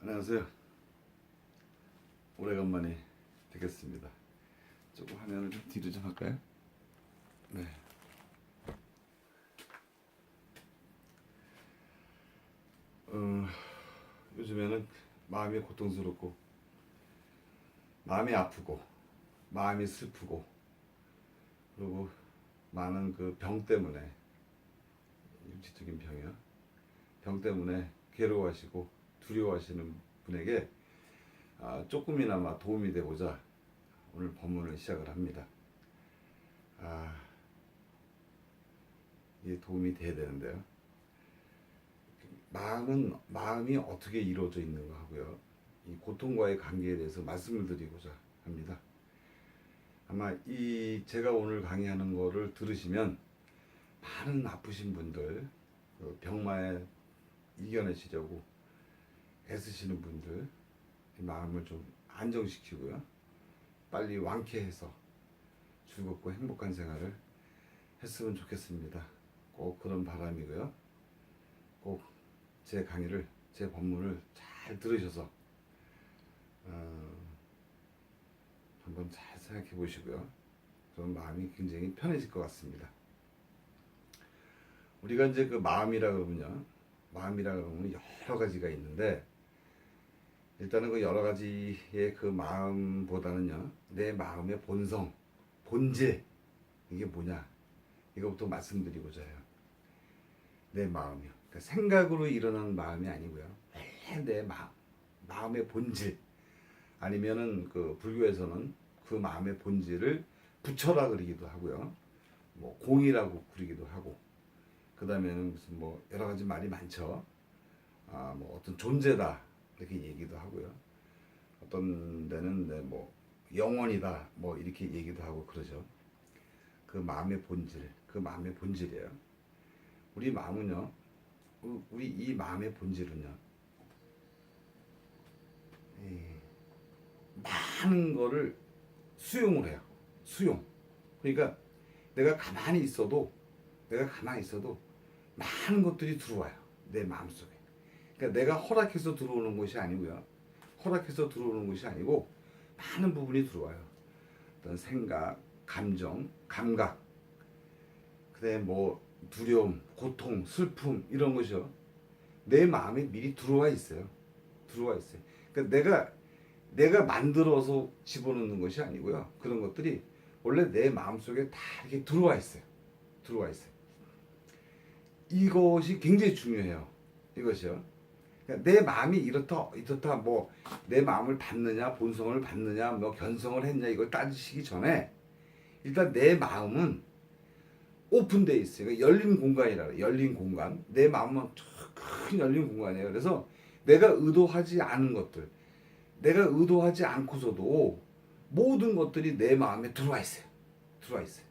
안녕하세요. 오래간만에 뵙겠습니다. 조금 화면을 좀 뒤로 좀 할까요? 네. 어, 요즘에는 마음이 고통스럽고 마음이 아프고 마음이 슬프고 그리고 많은 그 병 때문에 육체적인 병이요. 병 때문에 괴로워하시고 두려워하시는 분에게 아, 조금이나마 도움이 되고자 오늘 법문을 시작을 합니다. 아, 이게 도움이 돼야 되는데요. 마음은 마음이 어떻게 이루어져 있는가 하고요. 이 고통과의 관계에 대해서 말씀을 드리고자 합니다. 아마 이 제가 오늘 강의하는 거를 들으시면 많은 아프신 분들 그 병마에 이겨내시려고 애쓰시는 분들 이 마음을 좀 안정시키고요. 빨리 완쾌해서 즐겁고 행복한 생활을 했으면 좋겠습니다. 꼭 그런 바람이고요. 꼭 제 강의를 제 법문을 잘 들으셔서 어, 한번 잘 생각해 보시고요. 그런 마음이 굉장히 편해질 것 같습니다. 우리가 이제 그 마음이라 그러면요. 마음이라 그러면 여러 가지가 있는데 일단은 그 여러 가지의 그 마음보다는요. 내 마음의 본성, 본질 이게 뭐냐? 이거부터 말씀드리고자 해요. 내 마음이요. 그러니까 생각으로 일어나는 마음이 아니고요. 내 마음, 마음의 본질 아니면은 그 불교에서는 그 마음의 본질을 부처라 그러기도 하고요. 뭐 공이라고 부르기도 하고 그 다음에는 무슨 뭐 여러 가지 말이 많죠. 아, 뭐 어떤 존재다 이렇게 얘기도 하고요. 어떤 데는 네, 뭐 영원이다 뭐 이렇게 얘기도 하고 그러죠. 그 마음의 본질, 그 마음의 본질이에요. 우리 마음은요, 우- 우리 이 마음의 본질은요, 이 많은 거를 수용을 해요. 수용. 그러니까 내가 가만히 있어도 내가 가만히 있어도 많은 것들이 들어와요. 내 마음속에. 그러니까 내가 허락해서 들어오는 것이 아니고요. 허락해서 들어오는 것이 아니고 많은 부분이 들어와요. 어떤 생각, 감정, 감각, 그다음에 뭐 두려움, 고통, 슬픔 이런 것이요. 내 마음에 미리 들어와 있어요. 들어와 있어요. 그러니까 내가 내가 만들어서 집어넣는 것이 아니고요. 그런 것들이 원래 내 마음속에 다 이렇게 들어와 있어요. 들어와 있어요. 이것이 굉장히 중요해요. 이것이요. 그러니까 내 마음이 이렇다 이렇다 뭐 내 마음을 받느냐 본성을 받느냐 뭐 견성을 했냐 이걸 따지시기 전에 일단 내 마음은 오픈돼 있어요. 그러니까 열린 공간이라 그래요. 열린 공간. 내 마음은 큰 열린 공간이에요. 그래서 내가 의도하지 않은 것들, 내가 의도하지 않고서도 모든 것들이 내 마음에 들어와 있어요. 들어와 있어요.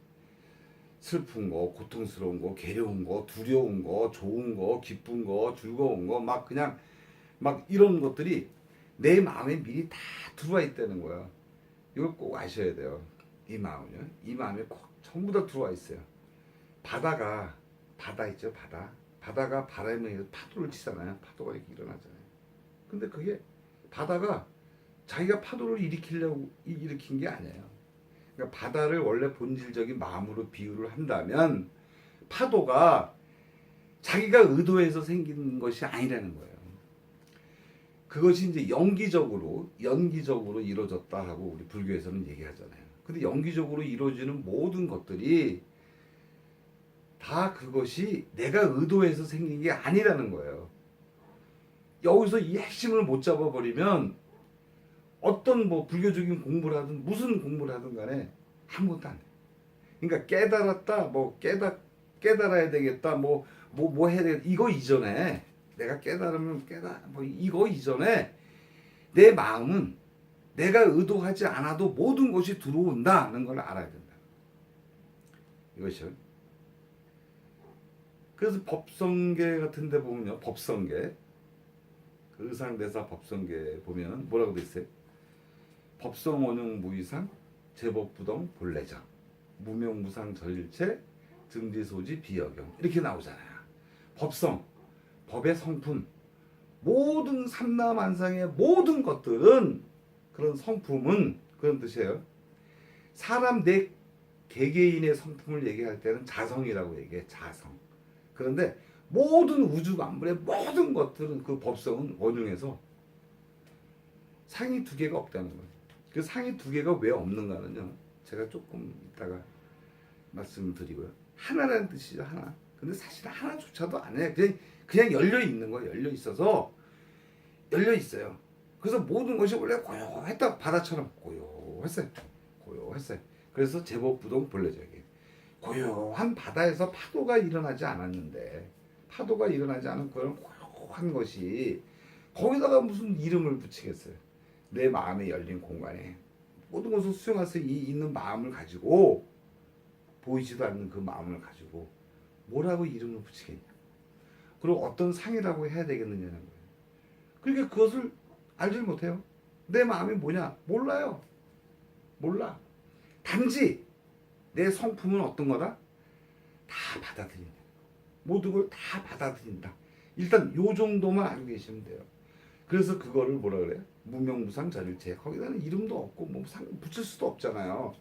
슬픈 거, 고통스러운 거, 괴로운 거, 두려운 거, 좋은 거, 기쁜 거, 즐거운 거, 막 그냥 막 이런 것들이 내 마음에 미리 다 들어와 있다는 거예요. 이걸 꼭 아셔야 돼요. 이 마음은요. 이 마음에 꼭 전부 다 들어와 있어요. 바다가 바다 있죠, 바다. 바다가 바람에 파도를 치잖아요. 파도가 이렇게 일어나잖아요. 근데 그게 바다가 자기가 파도를 일으키려고 이- 일으킨 게 아니에요. 그러니까 바다를 원래 본질적인 마음으로 비유를 한다면 파도가 자기가 의도해서 생긴 것이 아니라는 거예요. 그것이 이제 연기적으로 연기적으로 이루어졌다 하고 우리 불교에서는 얘기하잖아요. 근데 연기적으로 이루어지는 모든 것들이 다 그것이 내가 의도해서 생긴 게 아니라는 거예요. 여기서 이 핵심을 못 잡아버리면 어떤 뭐 불교적인 공부를 하든 무슨 공부를 하든 간에 아무것도 안 돼. 그러니까 깨달았다, 뭐 깨달 깨달아야 되겠다, 뭐 뭐 뭐 해야 돼 이거 이전에 내가 깨달으면 깨달 뭐 이거 이전에 내 마음은 내가 의도하지 않아도 모든 것이 들어온다는 걸 알아야 된다. 이것이요. 그래서 법성계 같은 데 보면요. 법성계. 그 의상대사 법성계 보면 뭐라고 돼 있어요? 법성원용 무이상 제법부동 본래정 무명무상 절일체 증지소지 비여경 이렇게 나오잖아요. 법성 법의 성품 모든 삼라만상의 모든 것들은 그런 성품은 그런 뜻이에요. 사람 내 개개인의 성품을 얘기할 때는 자성이라고 얘기해. 자성. 그런데 모든 우주 만물의 모든 것들은 그 법성은 원흉에서 상이 두 개가 없다는 거예요. 그 상이 두 개가 왜 없는가는요. 제가 조금 이따가 말씀드리고요. 하나라는 뜻이죠 하나. 근데 사실 하나조차도 안 해. 그냥 그냥 열려 있는 거예요. 열려 있어서 열려 있어요. 그래서 모든 것이 원래 고요했다 바다처럼 고요했어요. 고요했어요. 그래서 제법 부동 본래적이 고요한 바다에서 파도가 일어나지 않았는데 파도가 일어나지 않은 그런 고요한 것이 거기다가 무슨 이름을 붙이겠어요. 내 마음에 열린 공간에 모든 것을 수용할 수 이- 있는 마음을 가지고 보이지도 않는 그 마음을 가지고 뭐라고 이름을 붙이겠냐. 그리고 어떤 상이라고 해야 되겠느냐는 거예요. 그러니까 그것을 알질 못해요. 내 마음이 뭐냐? 몰라요. 몰라. 단지 내 성품은 어떤 거다? 다 받아들인다. 모든 걸 다 받아들인다. 일단 요 정도만 알고 계시면 돼요. 그래서 그거를 뭐라 그래요? 무명무상 전일체. 거기다는 이름도 없고 뭐 상, 붙일 수도 없잖아요.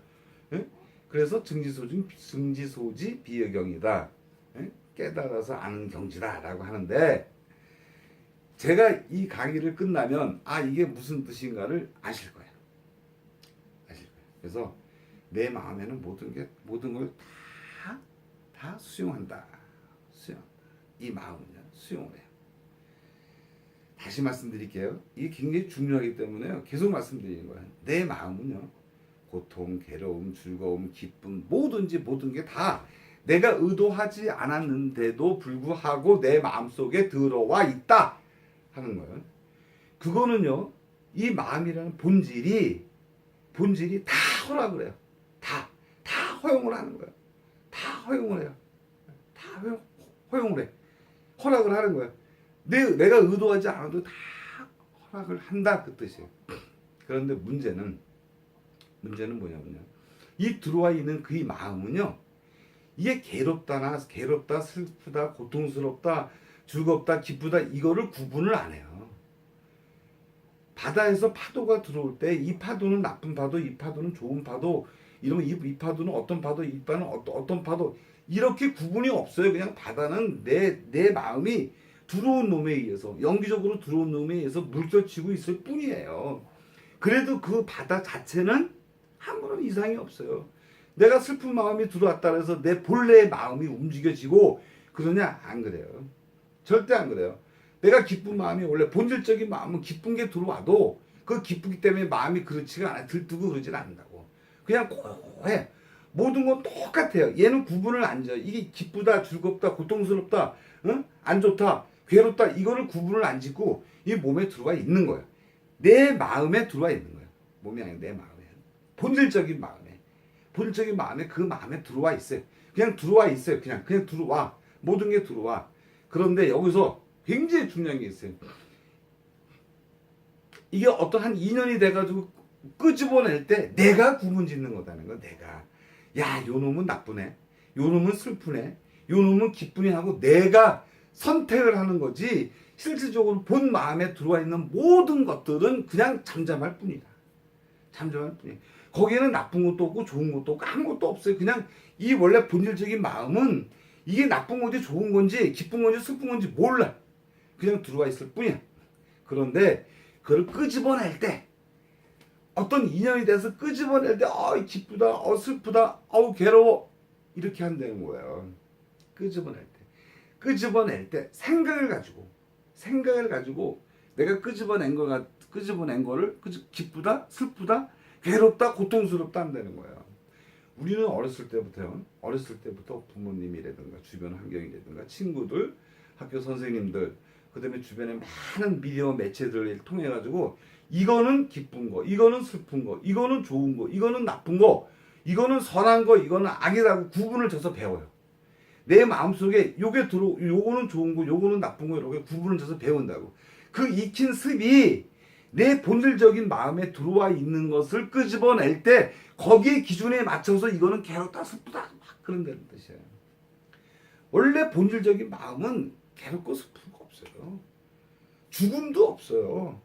예? 그래서 증지소지 증지소지 비여경이다. 예? 깨달아서 아는 경지다라고 하는데 제가 이 강의를 끝나면 아 이게 무슨 뜻인가를 아실 거예요. 아실 거예요. 그래서 내 마음에는 모든 게 모든 걸 다 다 수용한다. 수용. 이 마음은요 수용을 해요. 다시 말씀드릴게요. 이게 굉장히 중요하기 때문에요. 계속 말씀드리는 거예요. 내 마음은요 고통, 괴로움, 즐거움, 기쁨 뭐든지 모든 게 다 내가 의도하지 않았는데도 불구하고 내 마음 속에 들어와 있다 하는 거예요. 그거는요 이 마음이라는 본질이 본질이 다 허락을 해요. 다, 다 허용을 하는 거예요. 다 허용을 해요. 다 허용, 허용을 해. 허락을 하는 거예요. 내, 내가 의도하지 않아도 다 허락을 한다 그 뜻이에요. 그런데 문제는 문제는 뭐냐면요. 이 들어와 있는 그이 마음은요. 이게 괴롭다나 괴롭다 슬프다 고통스럽다 즐겁다 기쁘다 이거를 구분을 안 해요. 바다에서 파도가 들어올 때 이 파도는 나쁜 파도, 이 파도는 좋은 파도, 이러면 이, 이 파도는 어떤 파도, 이 어떤, 어떤 파도 이렇게 구분이 없어요. 그냥 바다는 내, 내 마음이 들어온 놈에 의해서 영기적으로 들어온 놈에 의해서 물결치고 있을 뿐이에요. 그래도 그 바다 자체는 아무런 이상이 없어요. 내가 슬픈 마음이 들어왔다 그래서 내 본래의 마음이 움직여지고 그러냐? 안 그래요. 절대 안 그래요. 내가 기쁜 마음이 원래 본질적인 마음은 기쁜 게 들어와도 그 기쁘기 때문에 마음이 그렇지가 않아 들뜨고 그러진 않는다고. 그냥 고해. 모든 건 똑같아요. 얘는 구분을 안 져요. 이게 기쁘다, 즐겁다, 고통스럽다, 응? 안 좋다, 괴롭다 이거를 구분을 안 짓고 이 몸에 들어와 있는 거예요. 내 마음에 들어와 있는 거예요. 몸이 아니라 내 마음에. 본질적인 마음에. 본질적인 마음에 그 마음에 들어와 있어요. 그냥 들어와 있어요. 그냥 그냥 들어와. 모든 게 들어와. 그런데 여기서 굉장히 중요한 게 있어요. 이게 어떤 한 2년이 돼가지고 끄집어낼 때 내가 구분 짓는 거다는 거 내가 야 요놈은 나쁘네 요놈은 슬프네 요놈은 기쁘네 하고 내가 선택을 하는 거지 실질적으로 본 마음에 들어와 있는 모든 것들은 그냥 잠잠할 뿐이다. 잠잠할 뿐이야. 거기에는 나쁜 것도 없고 좋은 것도 없고 아무것도 없어요. 그냥 이 원래 본질적인 마음은 이게 나쁜 건지 좋은 건지 기쁜 건지 슬픈 건지 몰라. 그냥 들어와 있을 뿐이야. 그런데 그걸 끄집어낼 때 어떤 인연이 돼서 끄집어낼 때 어, 기쁘다, 어, 슬프다, 어우 괴로워. 이렇게 한다는 거예요. 끄집어낼 때, 끄집어낼 때 생각을 가지고 생각을 가지고 내가 끄집어낸 거가 끄집어낸 거를 기쁘다, 슬프다, 괴롭다, 고통스럽다 한다는 거예요. 우리는 어렸을 때부터요, 어렸을 때부터 부모님이라든가 주변 환경이라든가 친구들, 학교 선생님들, 그다음에 주변에 많은 미디어 매체들을 통해 가지고 이거는 기쁜 거, 이거는 슬픈 거, 이거는 좋은 거, 이거는 나쁜 거, 이거는 선한 거, 이거는 악이라고 구분을 져서 배워요. 내 마음속에 요게 들어 요거는 좋은 거, 요거는 나쁜 거 이렇게 구분을 져서 배운다고. 그 익힌 습이 내 본질적인 마음에 들어와 있는 것을 끄집어낼 때 거기에 기준에 맞춰서 이거는 괴롭다 슬프다 막 그런다는 뜻이에요. 원래 본질적인 마음은 괴롭고 슬픈 거 없어요. 죽음도 없어요.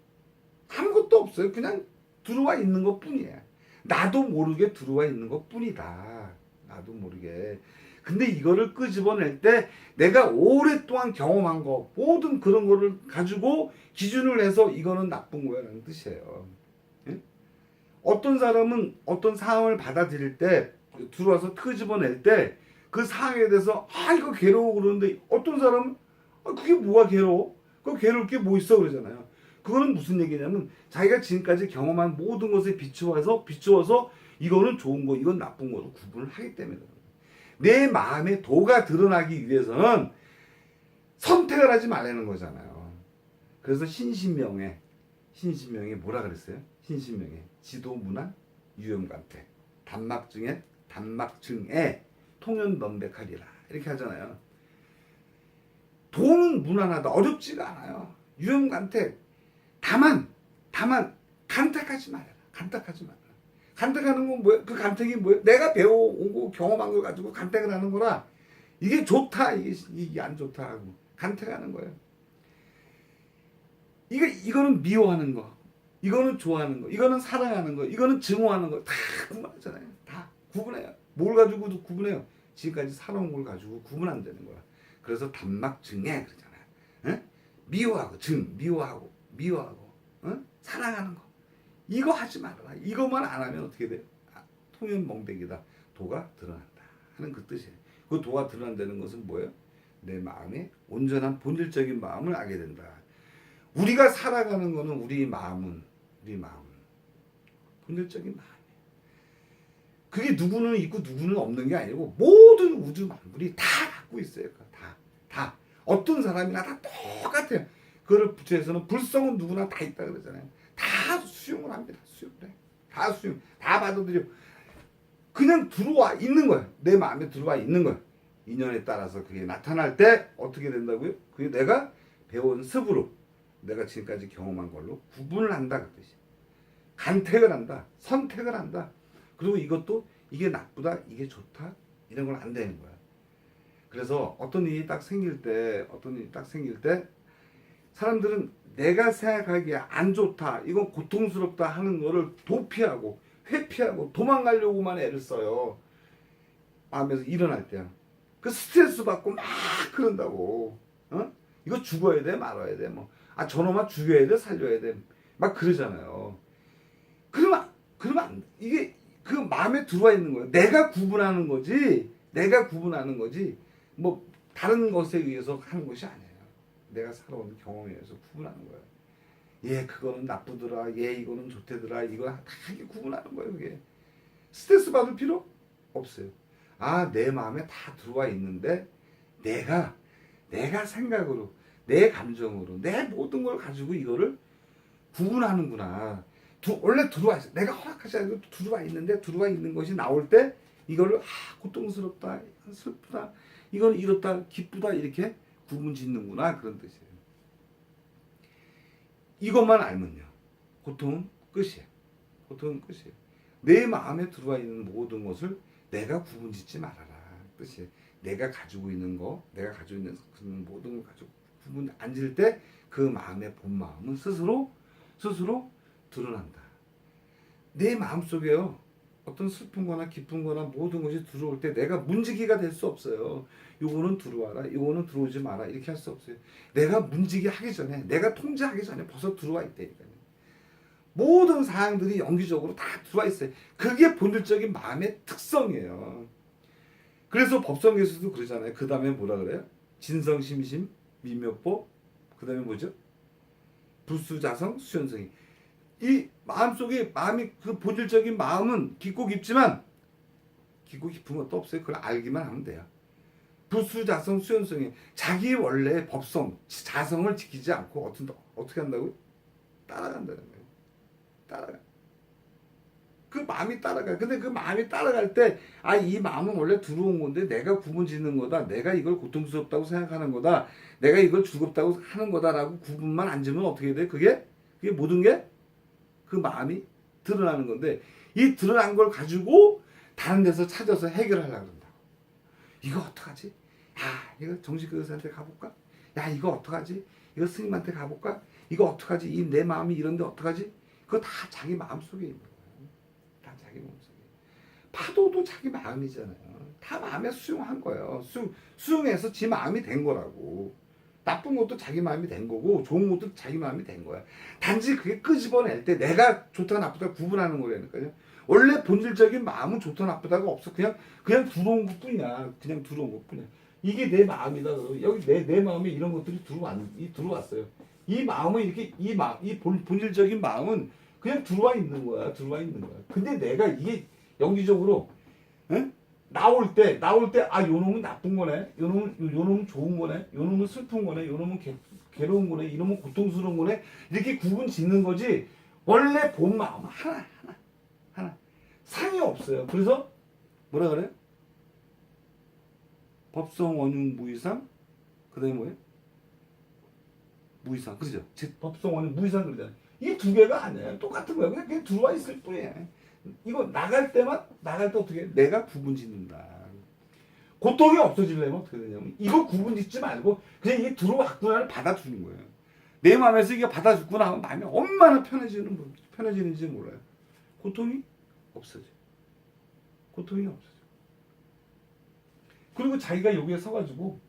아무것도 없어요. 그냥 들어와 있는 것 뿐이에요. 나도 모르게 들어와 있는 것 뿐이다. 나도 모르게. 근데 이거를 끄집어낼 때 내가 오랫동안 경험한 거, 모든 그런 거를 가지고 기준을 해서 이거는 나쁜 거야라는 뜻이에요. 예? 어떤 사람은 어떤 상황을 받아들일 때 들어와서 끄집어낼 때 그 상황에 대해서 아 이거 괴로워 그러는데 어떤 사람은 아, 그게 뭐가 괴로워? 그 괴로울 게 뭐 있어 그러잖아요. 그거는 무슨 얘기냐면 자기가 지금까지 경험한 모든 것에 비추어서 비추어서 이거는 좋은 거, 이건 나쁜 거로 구분을 하기 때문에. 내 마음의 도가 드러나기 위해서는 선택을 하지 말라는 거잖아요. 그래서 신신명에 신신명에 뭐라 그랬어요? 신신명에 지도 문화 유형관태 단막증에 단막증에 통연넌백하리라 이렇게 하잖아요. 도는 무난하다 어렵지가 않아요. 유형관태 다만 다만 간택하지 말아라. 간택하지 말아라. 간택하는 건 뭐야? 그 간택이 뭐야? 내가 배워오고 경험한 걸 가지고 간택을 하는 거라 이게 좋다 이게 이게 안 좋다 하고 간택하는 거예요. 이거 이거는 미워하는 거, 이거는 좋아하는 거, 이거는 사랑하는 거, 이거는 증오하는 거 다 구분하잖아요. 다 구분해요. 뭘 가지고도 구분해요. 지금까지 살아온 걸 가지고 구분 안 되는 거야. 그래서 단막증에 그러잖아요. 응? 미워하고 증, 미워하고 미워하고 응? 사랑하는 거 이거 하지 말아라. 이것만 안 하면 어떻게 돼요? 아, 통연멍백이다. 도가 드러난다 하는 그 뜻이에요. 그 도가 드러난다는 것은 뭐예요? 내 마음의 온전한 본질적인 마음을 알게 된다. 우리가 살아가는 거는 우리 마음은 우리 마음은 본질적인 마음이에요. 그게 누구는 있고 누구는 없는 게 아니고 모든 우주 만물이 다 갖고 있어요. 그거 다 다. 어떤 사람이나 다 똑같아요. 그걸 부처에서는 불성은 누구나 다 있다 그러잖아요. 다 수용을 합니다. 수용을 해. 다 수용. 다 받아들여. 그냥 들어와 있는 거예요. 내 마음에 들어와 있는 거예요. 인연에 따라서 그게 나타날 때 어떻게 된다고요? 그게 내가 배운 습으로 내가 지금까지 경험한 걸로 구분을 한다 그 뜻이에요. 간택을 한다. 선택을 한다. 그리고 이것도 이게 나쁘다, 이게 좋다 이런 걸안 되는 거야. 그래서 어떤 일이 딱 생길 때, 어떤 일이 딱 생길 때 사람들은 내가 생각하기에 안 좋다, 이건 고통스럽다 하는 거를 도피하고 회피하고 도망가려고만 애를 써요. 마음에서 일어날 때야. 그 스트레스 받고 막 그런다고. 어? 이거 죽어야 돼, 말아야 돼. 뭐. 아, 저놈아 죽여야 돼, 살려야 돼. 막 그러잖아요. 그러면, 그러면 안, 이게 그 마음에 들어와 있는 거예요. 내가 구분하는 거지. 내가 구분하는 거지. 뭐 다른 것에 의해서 하는 것이 아니에요. 내가 살아온 경험에 의해서 구분하는 거예요. 얘 그거는 나쁘더라. 얘 이거는 좋대더라. 이거 다 이게 구분하는 거예요. 그게 스트레스 받을 필요 없어요. 아 내 마음에 다 들어와 있는데 내가 내가 생각으로 내 감정으로 내 모든 걸 가지고 이거를 구분하는구나. 두, 원래 들어와 있어. 내가 허락하지 않고 들어와 있는데 들어와 있는 것이 나올 때 이거를 아 고통스럽다, 슬프다, 이건 이렇다, 기쁘다 이렇게 구분 짓는구나 그런 뜻이에요. 이것만 알면요. 고통은 끝이에요. 고통은 끝이에요. 내 마음에 들어와 있는 모든 것을 내가 구분 짓지 말아라. 뜻이에요. 내가 가지고 있는 거, 내가 가지고 있는 그 모든 걸 가지고 구분 안 질 때 그 마음의 본 마음은 스스로 스스로 드러난다. 내 마음속에요. 어떤 슬픈 거나 기쁜 거나 모든 것이 들어올 때 내가 문지기가 될 수 없어요. 요거는 들어와라. 요거는 들어오지 마라. 이렇게 할 수 없어요. 내가 문지기 하기 전에 내가 통제하기 전에 벌써 들어와 있다니까요. 모든 사항들이 연기적으로 다 들어와 있어요. 그게 본질적인 마음의 특성이에요. 그래서 법성에서도 그러잖아요. 그 다음에 뭐라 그래요? 진성심심 미묘법 그 다음에 뭐죠? 불수자성 수연성이 이 마음속에 마음이 그 본질적인 마음은 깊고 깊지만 깊고 깊은 것도 없어요. 그걸 알기만 하면 돼요. 불수자성 수연성이 자기 원래 법성 자성을 지키지 않고 어떤 어떻게 한다고요? 따라간다는 거예요. 따라가. 그 마음이 따라가. 근데 그 마음이 따라갈 때, 아, 이 마음은 원래 들어온 건데 내가 구분 짓는 거다. 내가 이걸 고통스럽다고 생각하는 거다. 내가 이걸 즐겁다고 하는 거다라고 구분만 안 지면 어떻게 돼? 그게, 그게 모든 게 그 마음이 드러나는 건데, 이 드러난 걸 가지고 다른 데서 찾아서 해결하려고 그런다고. 이거 어떡하지? 야, 이거 정신과 의사한테 가볼까? 야, 이거 어떡하지? 이거 스님한테 가볼까? 이거 어떡하지? 이 내 마음이 이런데 어떡하지? 그거 다 자기 마음 속에 있는 거예요. 다 자기 마음 속에. 파도도 자기 마음이잖아요. 다 마음에 수용한 거예요. 수, 수용해서 지 마음이 된 거라고. 나쁜 것도 자기 마음이 된 거고 좋은 것도 자기 마음이 된 거야. 단지 그게 끄집어낼 때 내가 좋다 나쁘다 구분하는 거라니까요. 원래 본질적인 마음은 좋다 나쁘다가 없어. 그냥 그냥 들어온 것뿐이야. 그냥 들어온 것뿐이야. 이게 내 마음이다. 여기 내 내 마음에 이런 것들이 들어왔 이 들어왔어요. 이 마음은 이렇게 이 마음 이 본, 본질적인 마음은 그냥 들어와 있는 거야. 들어와 있는 거야. 근데 내가 이게 영지적으로 응? 나올 때 나올 때 아 요놈은 나쁜 거네. 요놈은 요- 요놈은 좋은 거네. 요놈은 슬픈 거네. 요놈은 개, 괴로운 거네. 이놈은 고통스러운 거네. 이렇게 구분 짓는 거지. 원래 본 마음 하나 하나 하나 상이 없어요. 그래서 뭐라 그래? 법성 원흉 무이상 그다음에 뭐예요? 무이상 그죠? 즉 법성 원흉 무이상 그러잖아요. 이게 두 개가 아니에요. 똑같은 거야. 그냥 그냥 들어와 있을 뿐이에요. 이거 나갈 때만 나갈 때 어떻게 해? 내가 구분 짓는다. 고통이 없어지려면 어떻게 되냐면 이거 구분 짓지 말고 그냥 이게 들어왔구나를 받아주는 거예요. 내 마음에서 이게 받아줬구나 하면 마음이 얼마나 편해지는 거- 편해지는지 몰라요. 고통이 없어져. 고통이 없어져. 그리고 자기가 여기에 서가지고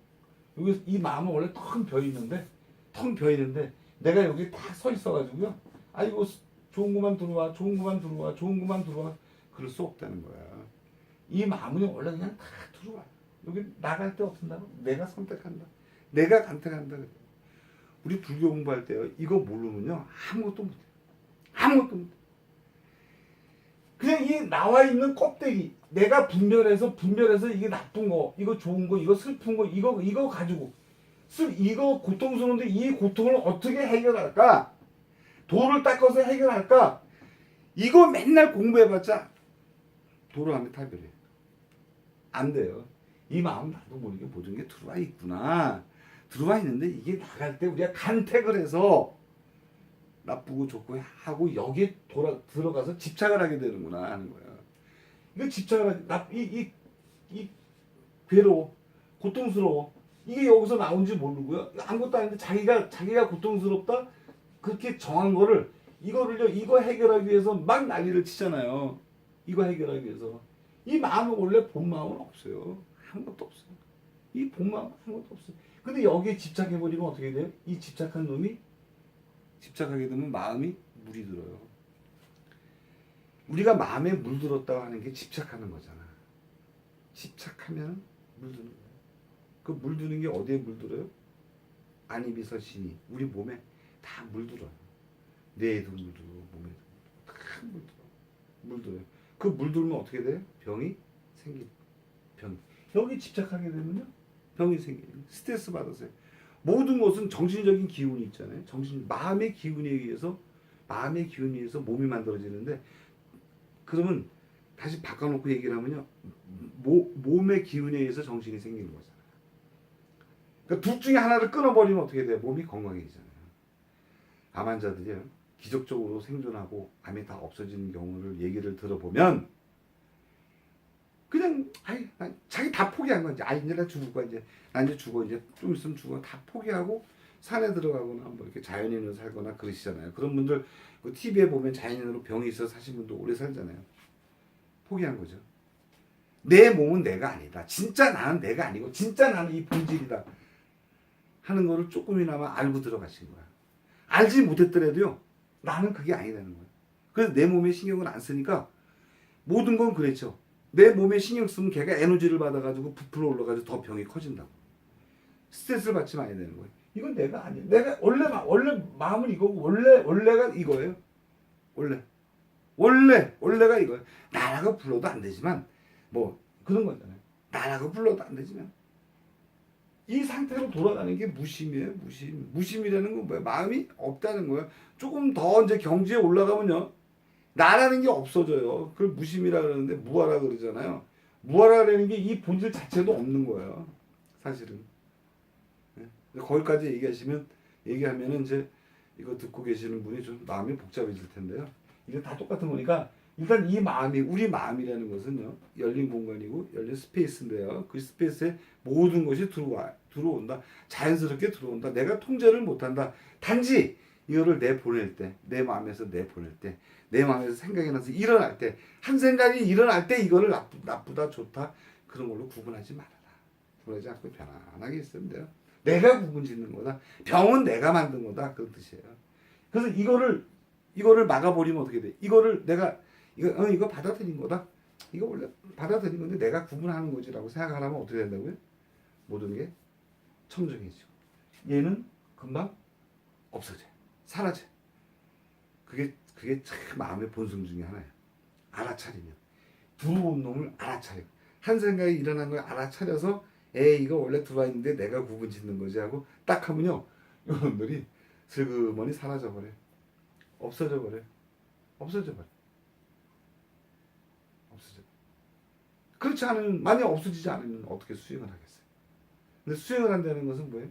여기 이 마음은 원래 텅 비어 있는데 텅 비어 있는데 내가 여기 딱서 있어가지고요. 아이고 좋은 것만 들어와, 좋은 것만 들어와, 좋은 것만 들어와. 그럴 수 없다는 거야. 이 마음은 원래 그냥 다 들어와. 여기 나갈 때 어떤다고? 내가 선택한다. 내가 간택한다. 그래요. 우리 불교 공부할 때요. 이거 모르면요 아무것도 못해. 아무것도 못해. 그냥 이 나와 있는 껍데기 내가 분별해서 분별해서 이게 나쁜 거 이거 좋은 거 이거 슬픈 거 이거 이거 가지고 슬 이거 고통스러운데 이 고통을 어떻게 해결할까 돌을 닦아서 해결할까? 이거 맨날 공부해봤자 돌을 안에 탈별해 안 돼요. 이 마음 나도 모르게 모든 게 들어와 있구나. 들어와 있는데 이게 나갈 때 우리가 간택을 해서 나쁘고 좋고 하고 여기에 돌아 들어가서 집착을 하게 되는구나 하는 거야. 이거 집착을 하지 나이이 이 괴로워. 고통스러워. 이게 여기서 나온지 모르고요. 아무것도 아닌데 자기가 자기가 고통스럽다 그렇게 정한 거를 이거를요 이거 해결하기 위해서 막 난리를 치잖아요 이거 해결하기 위해서 이 마음은 원래 본 마음은 없어요 아무것도 없어요 이 본 마음은 아무것도 없어요 근데 여기에 집착해 버리면 어떻게 돼요 이 집착한 놈이 집착하게 되면 마음이 물이 들어요. 우리가 마음에 물들었다고 하는 게 집착하는 거잖아. 집착하면 물드는 거야. 그 물드는 게 어디에 물들어요? 안입에서 신이 우리 몸에 다 물들어요. 뇌에도 물들어, 몸에도 다 물들어, 물들어요. 그 물들면 어떻게 돼요? 병이 생기, 병. 여기 집착하게 되면요, 병이 생기는. 스트레스 받으세요. 모든 것은 정신적인 기운이 있잖아요. 정신 마음의 기운에 의해서 마음의 기운에 의해서 몸이 만들어지는데 그러면 다시 바꿔놓고 얘기를 하면요, 모, 몸의 기운에 의해서 정신이 생기는 거잖아요. 그러니까 둘 중에 하나를 끊어버리면 어떻게 돼요? 몸이 건강해지잖아요. 암 환자들이요, 기적적으로 생존하고 암이 다 없어지는 경우를 얘기를 들어보면 그냥 아이 난 자기 다 포기한 거지. 아 이제 나 죽을 거야 이제 나 이제 죽어 이제 좀 있으면 죽어 다 포기하고 산에 들어가거나 뭐 이렇게 자연인으로 살거나 그러시잖아요. 그런 분들 그 TV에 보면 자연인으로 병이 있어 사신 분도 오래 살잖아요. 포기한 거죠. 내 몸은 내가 아니다. 진짜 나는 내가 아니고 진짜 나는 이 본질이다. 하는 거를 조금이나마 알고 들어가신 거야. 알지 못했더라도요. 나는 그게 아니라는 거야. 그래서 내 몸에 신경을 안 쓰니까 모든 건 그랬죠. 내 몸에 신경 쓰면 걔가 에너지를 받아가지고 부풀어 올라가지고 더 병이 커진다고. 스트레스를 받지 말아야 되는 거예요. 이건 내가 아니야. 내가 원래 마- 원래 마음은 이거고 원래 원래가 이거예요. 원래 원래 원래가 이거예요. 나라고 불러도 안 되지만 뭐 그런 거잖아요. 나라고 불러도 안 되지만 이 상태로 돌아가는 게 무심이에요. 무심. 무심이라는 건 뭐야? 마음이 없다는 거예요. 조금 더 이제 경지에 올라가면요. 나라는 게 없어져요. 그걸 무심이라 그러는데 무아라 그러잖아요. 무아라라는 게 이 본질 자체도 없는 거예요. 사실은. 예? 근데 거기까지 얘기하시면 얘기하면은 이제 이거 듣고 계시는 분이 좀 마음이 복잡해질 텐데요. 이게 다 똑같은 거니까 일단 이 마음이 우리 마음이라는 것은요 열린 공간이고 열린 스페이스인데요. 그 스페이스에 모든 것이 들어와 들어온다. 자연스럽게 들어온다. 내가 통제를 못한다. 단지 이거를 내 보낼 때, 내 마음에서 내 보낼 때, 내 마음에서 생각이 나서 일어날 때, 한 생각이 일어날 때 이거를 나쁘, 나쁘다, 좋다 그런 걸로 구분하지 말아라. 구분하지 않고 편안하게 있으면 돼요. 내가 구분 짓는 거다. 병은 내가 만든 거다. 그런 뜻이에요. 그래서 이거를 이거를 막아버리면 어떻게 돼? 이거를 내가 이거 어, 이거 받아들인 거다. 이거 원래 받아들인 건데 내가 구분하는 거지라고 생각하면 어떻게 된다고요? 모든 게 청정해지고 얘는 금방 없어져, 사라져. 그게 그게 참 마음의 본성 중에 하나야. 알아차리면 들어온 놈을 알아차려. 한 생각이 일어난 걸 알아차려서 에 이거 원래 들어와 있는데 내가 구분 짓는 거지 하고 딱 하면요 이놈들이 슬그머니 사라져 버려. 없어져 버려. 없어져 버려. 없어져. 그렇지 않으면 만약 없어지지 않으면 어떻게 수행을 하겠어요? 근데 수행을 한다는 것은 뭐예요?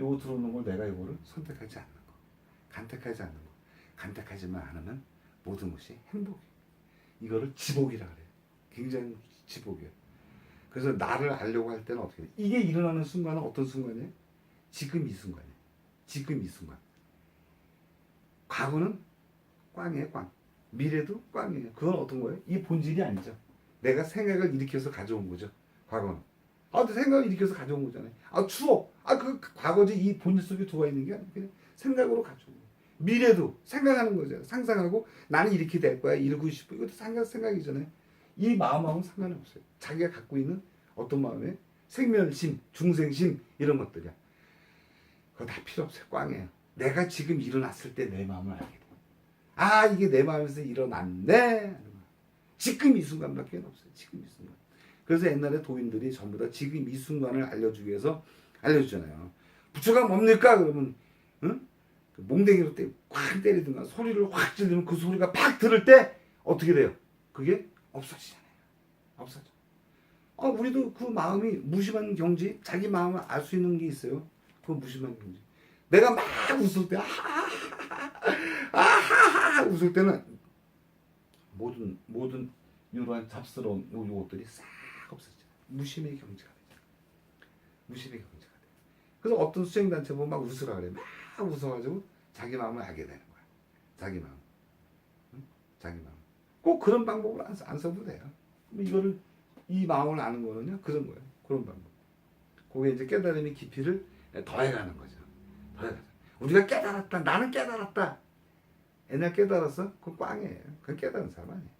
요거 들어오는 걸 내가 이거를 선택하지 않는 거, 간택하지 않는 거, 간택하지만 않으면 모든 것이 행복이. 이거를 지복이라 그래요. 굉장히 지복이에요. 그래서 나를 알려고 할 때는 어떻게 돼? 이게 일어나는 순간은 어떤 순간이에요? 지금 이 순간이에요. 지금 이 순간. 과거는 꽝이에요, 꽝. 미래도 꽝이에요. 그건 어떤 거예요? 이 본질이 아니죠. 내가 생각을 일으켜서 가져온 거죠. 과거는. 아, 생각을 일으켜서 가져온 거잖아요. 아, 추억. 아, 그 과거지 이 본질 속에 들어와 있는 게 그냥 생각으로 가져온 거예요. 미래도 생각하는 거죠. 상상하고 나는 이렇게 될 거야. 이러고 싶어. 이것도 생각, 생각이잖아요. 이 마음하고는 상관이 없어요. 자기가 갖고 있는 어떤 마음에 생멸심, 중생심 이런 것들이야. 그거 다 필요 없어요. 꽝이에요. 내가 지금 일어났을 때 내 마음을 알게 돼. 아 이게 내 마음에서 일어났네. 지금 이 순간밖에 없어요. 지금 이 순간. 그래서 옛날에 도인들이 전부 다 지금 이 순간을 알려주기 위해서 알려주잖아요. 부처가 뭡니까? 그러면 응? 그 몽댕이로 때, 확 때리든가 소리를 확 지르면 그 소리가 팍 들을 때 어떻게 돼요? 그게 없어지잖아요. 없어져. 아, 우리도 그 마음이 무심한 경지, 자기 마음을 알 수 있는 게 있어요. 그 무심한 경지. 내가 막 웃을 때, 아하하, 웃을 때는 모든, 모든 이러한 잡스러운 요, 요것들이 싹 없어져. 무심의 경지가 되죠. 무심의 경지가 돼. 그래서 어떤 수행단체 보면 막 웃으라 그래. 막 웃어가지고 자기 마음을 알게 되는 거야. 자기 마음. 응? 자기 마음. 꼭 그런 방법을 안, 써- 안 써도 돼요. 이거를 이 마음을 아는 거는요 그런 거예요. 그런 방법. 그게 이제 깨달음의 깊이를 더해가는 거죠. 더해가죠. 우리가 깨달았다. 나는 깨달았다. 옛날 깨달았어? 그건 꽝이에요. 그건 깨달은 사람 아니에요.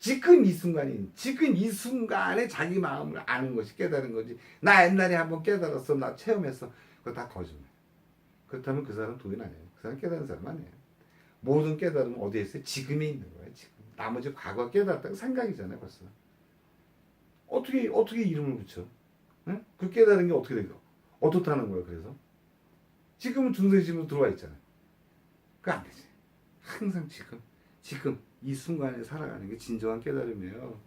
지금 이 순간이 지금 이 순간에 자기 마음을 아는 것이 깨달은 거지. 나 옛날에 한번 깨달았어. 나 체험했어. 그거 다 거짓말. 그렇다면 그 사람 도인 아니에요. 그 사람 깨달은 사람 아니에요. 모든 깨달음은 어디에 있어요? 지금에 있는 거예요. 지금. 나머지 과거 깨달았다는 생각이잖아요. 벌써. 어떻게 어떻게 이름을 붙여? 응? 그 깨달은 게 어떻게 되고? 어떻다는 거예요. 그래서 지금은 중생심으로 들어와 있잖아요. 그안 되지. 항상 지금 지금 이 순간에 살아가는 게 진정한 깨달음이에요.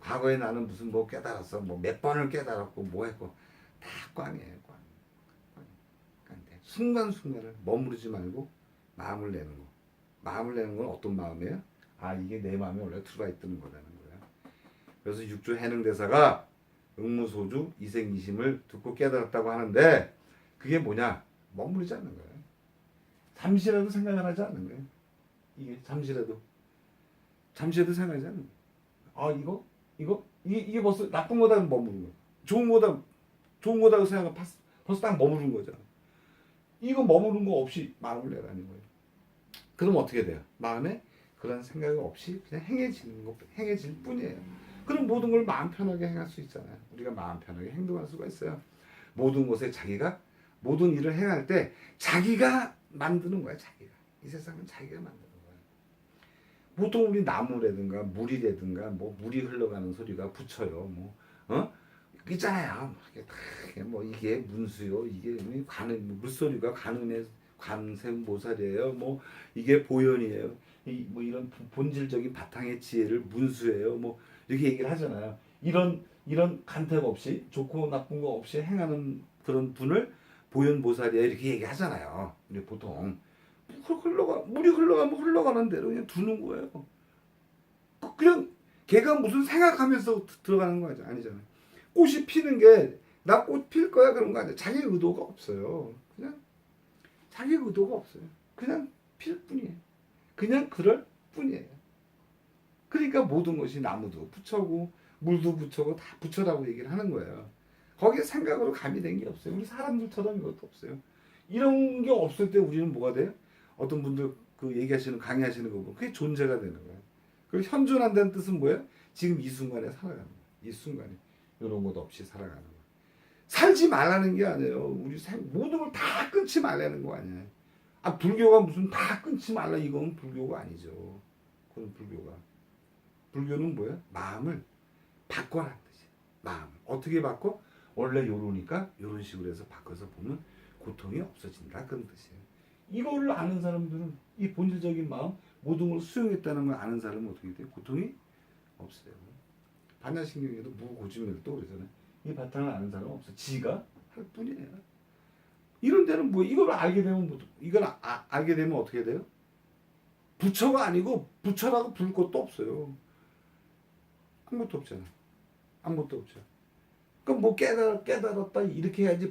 과거에 나는 무슨 뭐 깨달았어, 뭐 몇 번을 깨달았고 뭐 했고 다 꽝이에요, 꽝. 돼. 순간순간을 머무르지 말고 마음을 내는 거. 마음을 내는 건 어떤 마음이에요? 아 이게 내 마음에 원래 들어와 있다는 거라는 거야. 그래서 육조 해능 대사가 응무소주 이생이심을 듣고 깨달았다고 하는데 그게 뭐냐? 머무르지 않는 거예요. 잠시라도 생각을 하지 않는 거예요. 이게 잠시라도 잠시라도 거예요. 아 이거 이거 이게, 이게 벌써 나쁜 거다 머무른 거예요. 좋은 거다 좋은 거다고 생각하면 벌써, 딱 머무른 거잖아. 이거 머무른 거 없이 마음을 내라는 거예요. 그럼 어떻게 돼요? 마음에 그런 생각이 없이 그냥 행해지는 거 행해질 뿐이에요. 그럼 모든 걸 마음 편하게 행할 수 있잖아요. 우리가 마음 편하게 행동할 수가 있어요. 모든 곳에 자기가 모든 일을 행할 때 자기가 만드는 거야. 자기가 이 세상은 자기가 만드는. 보통 우리 나무라든가 물이라든가 뭐 물이 흘러가는 소리가 붙여요. 뭐 어? 있잖아요. 뭐 이게 문수요. 이게 관음 물소리가 관음의 관세음보살이에요. 뭐 이게 보현이에요. 이 뭐 이런 부- 본질적인 바탕의 지혜를 문수예요. 뭐 이렇게 얘기를 하잖아요. 이런 이런 간택 없이 좋고 나쁜 거 없이 행하는 그런 분을 보현 보살이야 이렇게 얘기하잖아요. 보통 물 흘러가 물이 흘러가면 흘러가는 대로 그냥 두는 거예요. 그- 그냥 걔가 무슨 생각하면서 드- 들어가는 거 아니잖아요. 꽃이 피는 게 나 꽃 필 거야 그런 거 아니야. 자기 의도가 없어요. 그냥 자기 의도가 없어요. 그냥 필 뿐이에요. 그냥 그럴 뿐이에요. 그러니까 모든 것이 나무도 붙여고 물도 붙여고 다 붙여라고 얘기를 하는 거예요. 거기에 생각으로 가미된 게 없어요. 우리 사람들처럼 이것도 없어요. 이런 게 없을 때 우리는 뭐가 돼요? 어떤 분들 그 얘기하시는 강의하시는 거 보면 그게 존재가 되는 거예요. 그리고 현존한다는 뜻은 뭐예요? 지금 이 순간에 살아가는 거예요. 이 순간에 이런 것 없이 살아가는 거예요. 살지 말라는 게 아니에요. 우리 생, 모든 걸 다 끊지 말라는 거 아니에요. 아 불교가 무슨 다 끊지 말라 이건 불교가 아니죠. 그건 불교가. 불교는 뭐야? 마음을 바꿔라는 뜻이에요. 마음을 어떻게 바꿔? 원래 요러니까 요런 식으로 해서 바꿔서 보면 고통이 없어진다 그런 뜻이에요. 이걸 아는 사람들은 이 본질적인 마음 모든 걸 수용했다는 걸 아는 사람은 어떻게 돼요? 고통이 없어요. 반야신경에도 무고지면을 또 그러잖아요. 이 바탕을 아는 사람은 없어. 지가 할 뿐이에요. 이런 데는 뭐 이걸 알게 되면 뭐 이걸 아, 아- 알게 되면 어떻게 돼요? 부처가 아니고 부처라고 부를 것도 없어요. 아무것도 없잖아. 아무것도 없죠. 그럼 뭐 깨달 깨달았다 이렇게 해야지